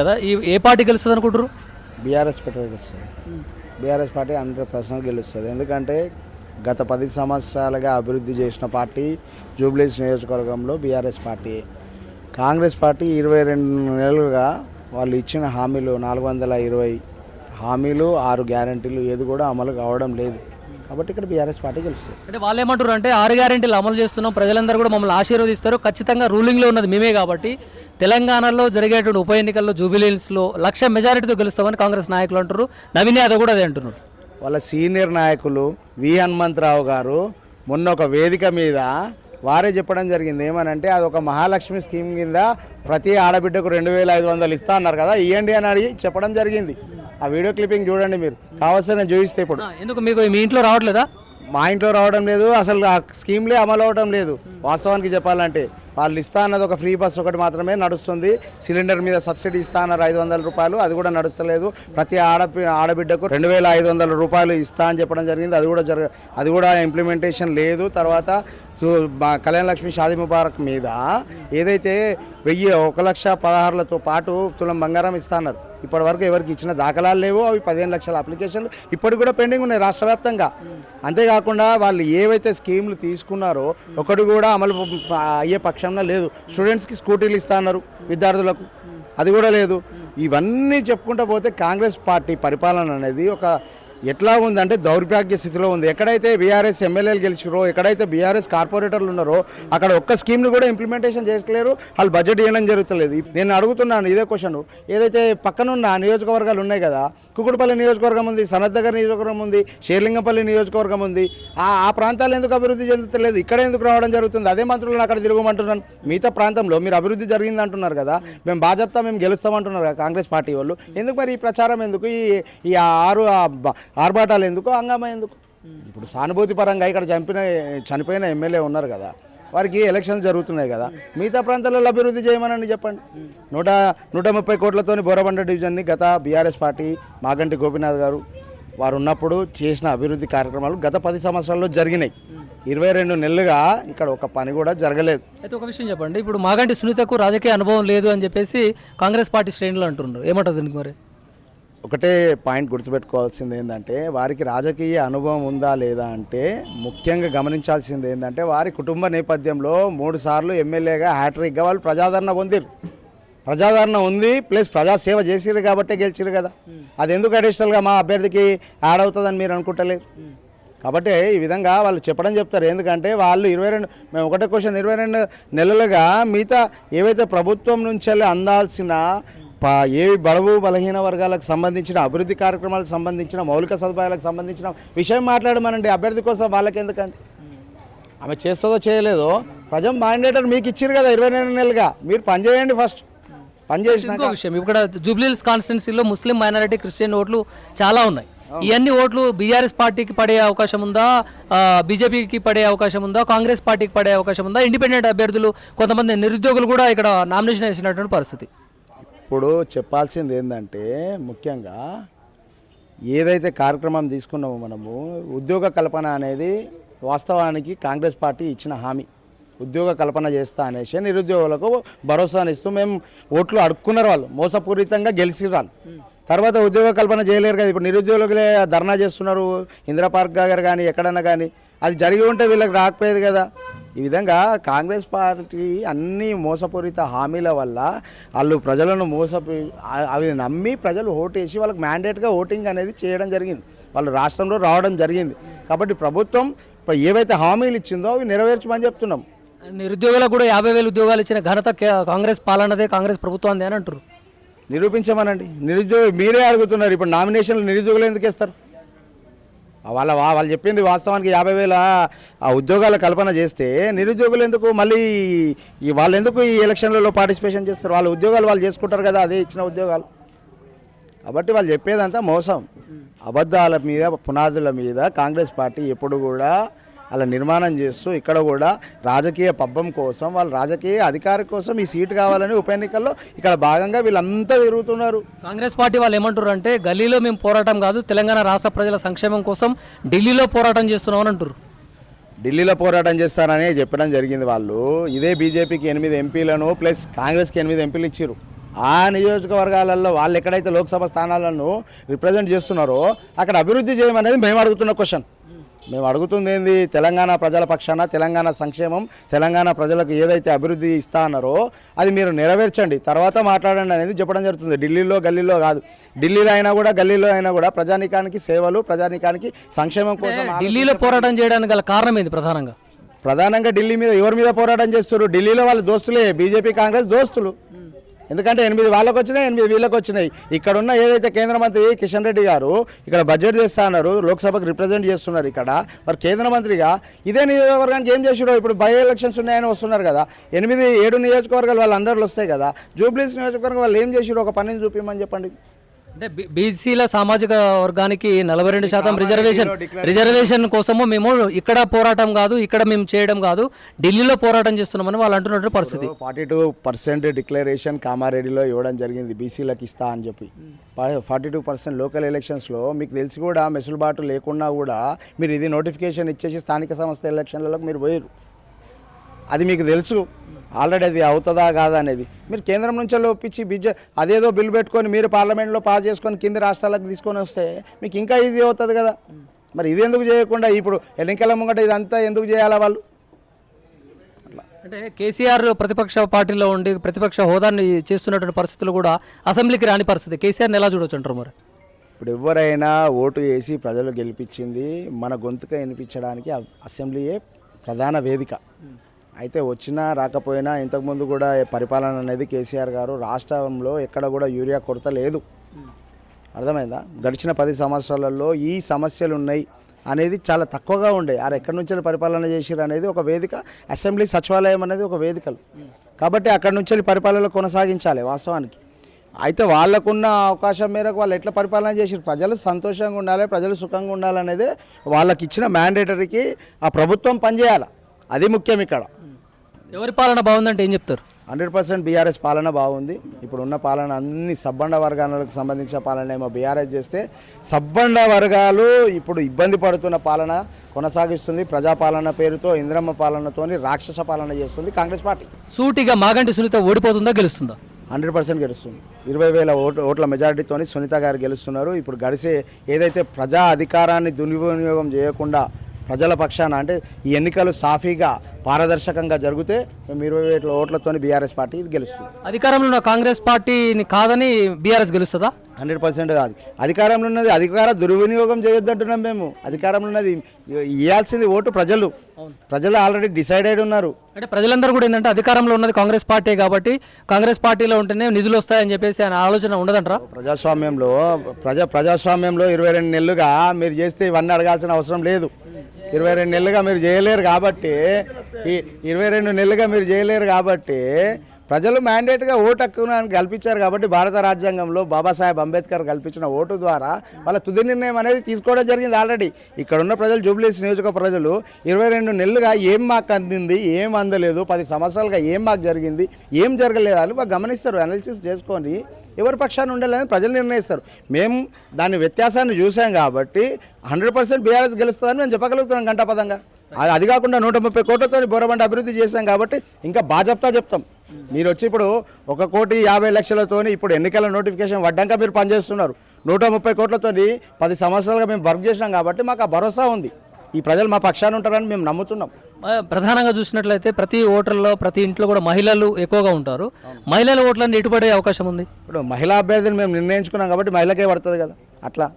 కదా? ఈ ఏ పార్టీ గెలుస్తుంది అనుకుంటారు బీఆర్ఎస్ పార్టీ గెలుస్తుంది. బీఆర్ఎస్ పార్టీ హండ్రెడ్ పర్సెంట్ గెలుస్తుంది. ఎందుకంటే గత పది సంవత్సరాలుగా అభివృద్ధి చేసిన పార్టీ జూబ్లీస్ నియోజకవర్గంలో బీఆర్ఎస్ పార్టీ. కాంగ్రెస్ పార్టీ ఇరవై రెండు నెలలుగా వాళ్ళు ఇచ్చిన హామీలు నాలుగు వందల ఇరవై హామీలు ఆరు గ్యారంటీలు ఏది కూడా అమలు కావడం లేదు. కాబట్టి ఇక్కడ బీఆర్ఎస్ పార్టీ గెలుస్తుంది. అంటే వాళ్ళు ఏమంటారు అంటే ఆరు గ్యారెంటీలు అమలు చేస్తున్నాం ప్రజలందరూ కూడా మమ్మల్ని ఆశీర్వదిస్తారు. ఖచ్చితంగా రూలింగ్లో ఉన్నది మేమే కాబట్టి తెలంగాణలో జరిగేటువంటి ఉప ఎన్నికల్లో జూబిలీస్లో లక్ష మెజారిటీతో గెలుస్తామని కాంగ్రెస్ నాయకులు అంటారు నవీన్ యాదవ్ కూడా అదే అంటున్నారు. వాళ్ళ సీనియర్ నాయకులు వి హనుమంతరావు గారు మొన్న ఒక వేదిక మీద వారే చెప్పడం జరిగింది. ఏమనంటే అది ఒక మహాలక్ష్మి స్కీమ్ కింద ప్రతి ఆడబిడ్డకు రెండు వేల ఐదు వందలు ఇస్తా అన్నారు కదా ఇవ్వండి అని అడిగి చెప్పడం జరిగింది. ఆ వీడియో క్లిప్పింగ్ చూడండి మీరు. కావాల్సిన చూపిస్తే ఇప్పుడు. ఎందుకు? మీకు మీ ఇంట్లో రావట్లేదా? మా ఇంట్లో రావడం లేదు అసలు ఆ స్కీమ్లే అమలు అవడం లేదు. వాస్తవానికి చెప్పాలంటే వాళ్ళు ఇస్తా అన్నది ఒక ఫ్రీ బస్ ఒకటి మాత్రమే నడుస్తుంది. సిలిండర్ మీద సబ్సిడీ ఇస్తా అన్నారు ఐదు వందల రూపాయలు అది కూడా నడుస్తలేదు. ప్రతి ఆడ ఆడబిడ్డకు రెండు వేల ఐదు వందల రూపాయలు ఇస్తా అని చెప్పడం జరిగింది. అది కూడా జరగ అది కూడా ఇంప్లిమెంటేషన్ లేదు. తర్వాత సో కళ్యాణ లక్ష్మి షాది ముబారక్ మీద ఏదైతే వెయ్యి ఒక లక్ష పదహారులతో పాటు తులం బంగారం ఇస్తున్నారు. ఇప్పటి వరకు ఎవరికి ఇచ్చిన దాఖలాలు లేవు. అవి పదిహేను లక్షల అప్లికేషన్లు ఇప్పటికి కూడా పెండింగ్ ఉన్నాయి రాష్ట్ర వ్యాప్తంగా. అంతేకాకుండా వాళ్ళు ఏవైతే స్కీములు తీసుకున్నారో ఒకటి కూడా అమలు అయ్యే పక్షంలో లేదు. స్టూడెంట్స్కి స్కూటీలు ఇస్తున్నారు విద్యార్థులకు. అది కూడా లేదు. ఇవన్నీ చెప్పుకుంటూ పోతే కాంగ్రెస్ పార్టీ పరిపాలన అనేది ఒక ఎట్లా ఉందంటే దౌర్భాగ్య స్థితిలో ఉంది. ఎక్కడైతే బీఆర్ఎస్ ఎమ్మెల్యేలు గెలిచారో ఎక్కడైతే బీఆర్ఎస్ కార్పొరేటర్లు ఉన్నారో అక్కడ ఒక్క స్కీమ్ని కూడా ఇంప్లిమెంటేషన్ చేసుకోలేరు వాళ్ళు బడ్జెట్ ఇవ్వడం జరుగుతలేదు. నేను అడుగుతున్నాను ఇదే క్వశ్చన్ ఏదైతే పక్కనున్న నియోజకవర్గాలు ఉన్నాయి కదా కుకుడుపల్లి నియోజకవర్గం ఉంది సనత్ నియోజకవర్గం ఉంది షేర్లింగపల్లి నియోజకవర్గం ఉంది. ఆ ఆ ప్రాంతాలు ఎందుకు అభివృద్ధి చెందుతలేదు? ఇక్కడ ఎందుకు రావడం జరుగుతుంది? అదే మంత్రులను అక్కడ తిరగమంటున్నాను. మిగతా ప్రాంతంలో మీరు అభివృద్ధి జరిగింది అంటున్నారు కదా మేము బాజప్తా మేము గెలుస్తామంటున్నారు కదా కాంగ్రెస్ పార్టీ వాళ్ళు. ఎందుకు మరి ఈ ప్రచారం ఎందుకు? ఈ ఈ ఆరు ఆర్భాటాలు ఎందుకు హంగామా ఎందుకు? ఇప్పుడు సానుభూతి పరంగా ఇక్కడ చంపిన చనిపోయిన ఎమ్మెల్యే ఉన్నారు కదా వారికి ఎలక్షన్స్ జరుగుతున్నాయి కదా మిగతా ప్రాంతాలలో అభివృద్ధి చేయమనండి చెప్పండి. నూట నూట ముప్పై కోట్లతోని బోరబండ డివిజన్ని గత బీఆర్ఎస్ పార్టీ మాగంటి గోపీనాథ్ గారు వారు ఉన్నప్పుడు చేసిన అభివృద్ధి కార్యక్రమాలు గత పది సంవత్సరాల్లో జరిగినాయి. ఇరవై రెండు నెలలుగా ఇక్కడ ఒక పని కూడా జరగలేదు. అయితే ఒక విషయం చెప్పండి ఇప్పుడు మాగంటి సునీతకు రాజకీయ అనుభవం లేదు అని చెప్పేసి కాంగ్రెస్ పార్టీ శ్రేణులు అంటున్నారు. ఏమంటారు దీనికి మరి? ఒకటే పాయింట్ గుర్తుపెట్టుకోవాల్సింది ఏంటంటే వారికి రాజకీయ అనుభవం ఉందా లేదా అంటే ముఖ్యంగా గమనించాల్సింది ఏంటంటే వారి కుటుంబ నేపథ్యంలో మూడు సార్లు ఎమ్మెల్యేగా హ్యాట్రిక్గా వాళ్ళు ప్రజాదరణ పొందిరు ప్రజాదరణ ఉంది ప్లస్ ప్రజాసేవ చేసిరు కాబట్టే గెలిచిరు కదా. అది ఎందుకు అడిషనల్గా మా అభ్యర్థికి యాడ్ అవుతుందని మీరు అనుకుంటలేరు? కాబట్టి ఈ విధంగా వాళ్ళు చెప్పడం చెప్తారు. ఎందుకంటే వాళ్ళు ఇరవై రెండు మేము ఒకటే క్వశ్చన్ ఇరవై రెండు నెలలుగా మిగతా ఏవైతే ప్రభుత్వం నుంచి అందాల్సిన ఏ బలవు బలహీన వర్గాలకు సంబంధించిన అభివృద్ధి కార్యక్రమాలకు సంబంధించిన మౌలిక సదుపాయాలకు సంబంధించిన విషయం మాట్లాడమనండి. అభ్యర్థి కోసం వాళ్ళకి ఎందుకండి? ఆమె చేస్తుందో చేయలేదో? ప్రజం మ్యాండేటర్ మీకు ఇచ్చారు కదా ఇరవై రెండు నెలలుగా. మీరు పని చేయండి ఫస్ట్. పని చేసినాక ఇంకో విషయం ఇక్కడ జూబ్లీహిల్స్ కాన్స్టిట్యున్సీలో ముస్లిం మైనారిటీ క్రిస్టియన్ ఓట్లు చాలా ఉన్నాయి. ఇవన్నీ ఓట్లు బీఆర్ఎస్ పార్టీకి పడే అవకాశం ఉందా? బీజేపీకి పడే అవకాశం ఉందా? కాంగ్రెస్ పార్టీకి పడే అవకాశం ఉందా? ఇండిపెండెంట్ అభ్యర్థులు కొంతమంది నిరుద్యోగులు కూడా ఇక్కడ నామినేషన్ వేసినటువంటి పరిస్థితి. ఇప్పుడు చెప్పాల్సింది ఏంటంటే ముఖ్యంగా ఏదైతే కార్యక్రమం తీసుకున్నామో మనము ఉద్యోగ కల్పన అనేది వాస్తవానికి కాంగ్రెస్ పార్టీ ఇచ్చిన హామీ. ఉద్యోగ కల్పన చేస్తా అనేసి నిరుద్యోగులకు భరోసానిస్తూ మేము ఓట్లు అడుక్కున్నారు వాళ్ళు. మోసపూరితంగా గెలిచి వాళ్ళు. తర్వాత ఉద్యోగ కల్పన చేయలేరు కదా. ఇప్పుడు నిరుద్యోగులే ధర్నా చేస్తున్నారు. ఇందిరా పార్క్ దగ్గర కానీ ఎక్కడన్నా కానీ. అది జరిగి ఉంటే వీళ్ళకి రాకపోయేది కదా. ఈ విధంగా కాంగ్రెస్ పార్టీ అన్ని మోసపూరిత హామీల వల్ల వాళ్ళు ప్రజలను మోసపో ఆ- అవి నమ్మి ప్రజలు ఓటేసి వాళ్ళకి మ్యాండేట్గా ఓటింగ్ అనేది చేయడం జరిగింది. వాళ్ళు రాష్ట్రంలో రావడం జరిగింది. కాబట్టి ప్రభుత్వం ఇప్పుడు ఏవైతే హామీలు ఇచ్చిందో అవి నెరవేర్చమని చెప్తున్నాం. నిరుద్యోగులకు కూడా యాభై వేలు ఉద్యోగాలు ఇచ్చిన ఘనత కాంగ్రెస్ పాలనదే కాంగ్రెస్ ప్రభుత్వం అని అంటారు నిరూపించమనండి. నిరుద్యోగ మీరే అడుగుతున్నారు. ఇప్పుడు నామినేషన్లు నిరుద్యోగులు ఎందుకు ఇస్తారు వాళ్ళ వాళ్ళు చెప్పింది వాస్తవానికి యాభై వేల ఆ ఉద్యోగాల కల్పన చేస్తే నిరుద్యోగులు ఎందుకు మళ్ళీ ఈ వాళ్ళు ఎందుకు ఈ ఎలక్షన్లలో పార్టిసిపేషన్ చేస్తారు? వాళ్ళ ఉద్యోగాలు వాళ్ళు చేసుకుంటారు కదా అదే ఇచ్చిన ఉద్యోగాలు. కాబట్టి వాళ్ళు చెప్పేదంతా మోసం. అబద్ధాల మీద పునాదుల మీద కాంగ్రెస్ పార్టీ ఎప్పుడు కూడా అలా నిర్మాణం చేస్తూ ఇక్కడ కూడా రాజకీయ పబ్బం కోసం వాళ్ళ రాజకీయ అధికారం కోసం ఈ సీటు కావాలని ఉప ఎన్నికల్లో ఇక్కడ భాగంగా వీళ్ళంతా తిరుగుతున్నారు. కాంగ్రెస్ పార్టీ వాళ్ళు ఏమంటారు అంటే గల్లీలో మేము పోరాటం కాదు తెలంగాణ రాష్ట్ర ప్రజల సంక్షేమం కోసం ఢిల్లీలో పోరాటం చేస్తున్నామని అంటారు ఢిల్లీలో పోరాటం చేస్తారని చెప్పడం జరిగింది వాళ్ళు. ఇదే బీజేపీకి ఎనిమిది ఎంపీలను ప్లస్ కాంగ్రెస్కి ఎనిమిది ఎంపీలు ఇచ్చారు ఆ నియోజకవర్గాలలో వాళ్ళు ఎక్కడైతే లోక్సభ స్థానాలను రిప్రజెంట్ చేస్తున్నారో అక్కడ అభివృద్ధి చేయమనేది మేము అడుగుతున్న క్వశ్చన్. మేము అడుగుతుంది ఏంది తెలంగాణ ప్రజల పక్షాన తెలంగాణ సంక్షేమం తెలంగాణ ప్రజలకు ఏదైతే అభివృద్ధి ఇస్తా అన్నారో అది మీరు నెరవేర్చండి. తర్వాత మాట్లాడండి అనేది చెప్పడం జరుగుతుంది. ఢిల్లీలో గల్లీలో కాదు. ఢిల్లీలో అయినా కూడా గల్లీలో అయినా కూడా ప్రజానికానికి సేవలు ప్రజానికానికి సంక్షేమం కోసం ఢిల్లీలో పోరాటం చేయడానికి గల కారణం ఏంది ప్రధానంగా? ప్రధానంగా ఢిల్లీ మీద ఎవరి మీద పోరాటం చేస్తారు ఢిల్లీలో వాళ్ళు దోస్తులే బీజేపీ కాంగ్రెస్ దోస్తులు. ఎందుకంటే ఎనిమిది వాళ్ళకు వచ్చినాయి ఎనిమిది వీళ్ళకి వచ్చినాయి. ఇక్కడ ఉన్న ఏదైతే కేంద్ర మంత్రి కిషన్ రెడ్డి గారు ఇక్కడ బడ్జెట్ చేస్తా అన్నారు లోక్సభకు రిప్రజెంట్ చేస్తున్నారు ఇక్కడ. మరి కేంద్ర మంత్రిగా ఇదే నియోజకవర్గానికి ఏం చేసిడో ఇప్పుడు బై ఎలక్షన్స్ ఉన్నాయని వస్తున్నారు కదా. ఎనిమిది ఏడు నియోజకవర్గాలు వాళ్ళు వస్తాయి కదా. జూబ్లీస్ నియోజకవర్గం వాళ్ళు ఏం చేసిడో ఒక పనిని చూపించమని చెప్పండి. అంటే బీసీల సామాజిక వర్గానికి నలభై రెండు శాతం రిజర్వేషన్ రిజర్వేషన్ కోసము మేము ఇక్కడ పోరాటం కాదు ఇక్కడ మేము చేయడం కాదు ఢిల్లీలో పోరాటం చేస్తున్నామని వాళ్ళు అంటున్నటువంటి పరిస్థితి. ఫార్టీ టూ పర్సెంట్ డిక్లరేషన్ కామారెడ్డిలో ఇవ్వడం జరిగింది బీసీలకు ఇస్తా అని చెప్పి. ఫార్టీ టూ పర్సెంట్ లోకల్ ఎలక్షన్స్లో మీకు తెలిసి కూడా మెసులుబాటు లేకున్నా కూడా మీరు ఇది నోటిఫికేషన్ ఇచ్చేసి స్థానిక సంస్థ ఎలక్షన్లలో మీరు పోయారు అది మీకు తెలుసు. ఆల్రెడీ అది అవుతుందా కాదా అనేది. మీరు కేంద్రం నుంచి ఒప్పించి బీజే అదేదో బిల్ పెట్టుకొని మీరు పార్లమెంట్లో పాస్ చేసుకొని కింది రాష్ట్రాలకు తీసుకొని వస్తే మీకు ఇంకా ఈజీ అవుతుంది కదా. మరి ఇది ఎందుకు చేయకుండా ఇప్పుడు ఎన్నికల ముంగట ఇదంతా ఎందుకు చేయాలా వాళ్ళు? అంటే కేసీఆర్ ప్రతిపక్ష పార్టీలో ఉండి ప్రతిపక్ష హోదాన్ని చేస్తున్నటువంటి పరిస్థితులు కూడా అసెంబ్లీకి రాని పరిస్థితి. కేసీఆర్ని ఎలా చూడొచ్చు అంటారు మరి? ఇప్పుడు ఎవరైనా ఓటు వేసి ప్రజలు గెలిపించింది మన గొంతుక వినిపించడానికి అసెంబ్లీయే ప్రధాన వేదిక. అయితే వచ్చినా రాకపోయినా ఇంతకుముందు కూడా పరిపాలన అనేది కేసీఆర్ గారు రాష్ట్రంలో ఎక్కడ కూడా యూరియా కొరత లేదు. అర్థమైందా? గడిచిన పది సంవత్సరాలలో ఈ సమస్యలు ఉన్నాయి అనేది చాలా తక్కువగా ఉండే. ఆరు ఎక్కడి నుంచి పరిపాలన చేసిరు అనేది ఒక వేదిక అసెంబ్లీ సచివాలయం అనేది ఒక వేదికలు. కాబట్టి అక్కడి నుంచి పరిపాలన కొనసాగించాలి వాస్తవానికి. అయితే వాళ్ళకున్న అవకాశం మేరకు వాళ్ళు ఎట్లా పరిపాలన చేసిరు ప్రజలు సంతోషంగా ఉండాలి ప్రజలు సుఖంగా ఉండాలనేది వాళ్ళకి ఇచ్చిన మ్యాండేటరీకి ఆ ప్రభుత్వం పనిచేయాలి. అది ముఖ్యం ఇక్కడ. ఎవరి పాలన బాగుందంటే ఏం చెప్తారు? హండ్రెడ్ పర్సెంట్ బీఆర్ఎస్ పాలన బాగుంది. ఇప్పుడు ఉన్న పాలన అన్ని సబ్బండ వర్గాలకు సంబంధించిన పాలన ఏమో బీఆర్ఎస్ చేస్తే సబ్బండ వర్గాలు ఇప్పుడు ఇబ్బంది పడుతున్న పాలన కొనసాగిస్తుంది. ప్రజాపాలన పేరుతో ఇంద్రమ్మ పాలనతోని రాక్షస పాలన చేస్తుంది కాంగ్రెస్ పార్టీ. సూటిగా మాగంటి సునీత ఓడిపోతుందా గెలుస్తుందా? హండ్రెడ్ పర్సెంట్ గెలుస్తుంది. ఇరవై వేల ఓటు ఓట్ల మెజారిటీతోని సునీత గారు గెలుస్తున్నారు. ఇప్పుడు గడిసే ఏదైతే ప్రజా అధికారాన్ని దుర్వినియోగం చేయకుండా ప్రజల పక్షాన అంటే ఈ ఎన్నికలు సాఫీగా పారదర్శకంగా జరిగితే మేము ఇరవై వేల ఓట్లతోని బీఆర్ఎస్ పార్టీ గెలుస్తుంది. అధికారంలో ఉన్న కాంగ్రెస్ పార్టీని కాదని బీఆర్ఎస్ గెలుస్తుందా? హండ్రెడ్ పర్సెంట్ కాదు. అధికారంలో ఉన్నది అధికార దుర్వినియోగం చేయొద్దంటున్నాం మేము. అధికారంలో ఉన్నది ఇవ్వాల్సింది ఓటు ప్రజలు. ప్రజలు ఆల్రెడీ డిసైడెడ్ ఉన్నారు. అంటే ప్రజలందరూ కూడా ఏంటంటే అధికారంలో ఉన్నది కాంగ్రెస్ పార్టీ కాబట్టి కాంగ్రెస్ పార్టీలో ఉంటేనే నిధులు వస్తాయని చెప్పేసి ఆయన ఆలోచన ఉండదంటారా? ప్రజాస్వామ్యంలో ప్రజా ప్రజాస్వామ్యంలో ఇరవై రెండు నెలలుగా మీరు చేస్తే ఇవన్నీ అడగాల్సిన అవసరం లేదు. ఇరవై రెండు నెలలుగా మీరు చేయలేరు కాబట్టి ఈ ఇరవై రెండు నెలలుగా మీరు చేయలేరు కాబట్టి ప్రజలు మ్యాండేట్గా ఓటు హక్కును కల్పించారు కాబట్టి భారత రాజ్యాంగంలో బాబాసాహెబ్ అంబేద్కర్ కల్పించిన ఓటు ద్వారా వాళ్ళ తుది నిర్ణయం అనేది తీసుకోవడం జరిగింది ఆల్రెడీ ఇక్కడ ఉన్న ప్రజలు జూబ్లీస్ నియోజక ప్రజలు ఇరవై రెండు నెలలుగా ఏం మాకు అందింది ఏం అందలేదు పది సంవత్సరాలుగా ఏం మాకు జరిగింది ఏం జరగలేదు అని బాగా గమనిస్తారు అనాలిసిస్ చేసుకొని ఎవరి పక్షాన్ని ఉండలేదని ప్రజలు నిర్ణయిస్తారు. మేము దాని వ్యత్యాసాన్ని చూసాం కాబట్టి హండ్రెడ్ పర్సెంట్ బీఆర్ఎస్ గెలుస్తుందని మేము చెప్పగలుగుతున్నాం గంటాపదంగా అది- అది కాకుండా నూట ముప్పై కోట్లతో బోరబండ అభివృద్ధి చేశాం కాబట్టి ఇంకా బాజప్తా చెప్తాం. మీరు వచ్చి ఇప్పుడు ఒక కోటి యాభై లక్షలతోని ఇప్పుడు ఎన్నికల నోటిఫికేషన్ పడ్డాక మీరు పనిచేస్తున్నారు. నూట ముప్పై కోట్లతోని పది సంవత్సరాలుగా మేము వర్క్ చేసినాం కాబట్టి మాకు ఆ భరోసా ఉంది. ఈ ప్రజలు మా పక్షాన ఉంటారని మేము నమ్ముతున్నాం. ప్రధానంగా చూసినట్లయితే ప్రతి ఓటర్లో ప్రతి ఇంట్లో కూడా మహిళలు ఎక్కువగా ఉంటారు. మహిళల ఓట్లను ఎటుపడే అవకాశం ఉంది? ఇప్పుడు మహిళా అభ్యర్థిని మేము నిర్ణయించుకున్నాం కాబట్టి మహిళకే పడుతుంది కదా. అట్లా.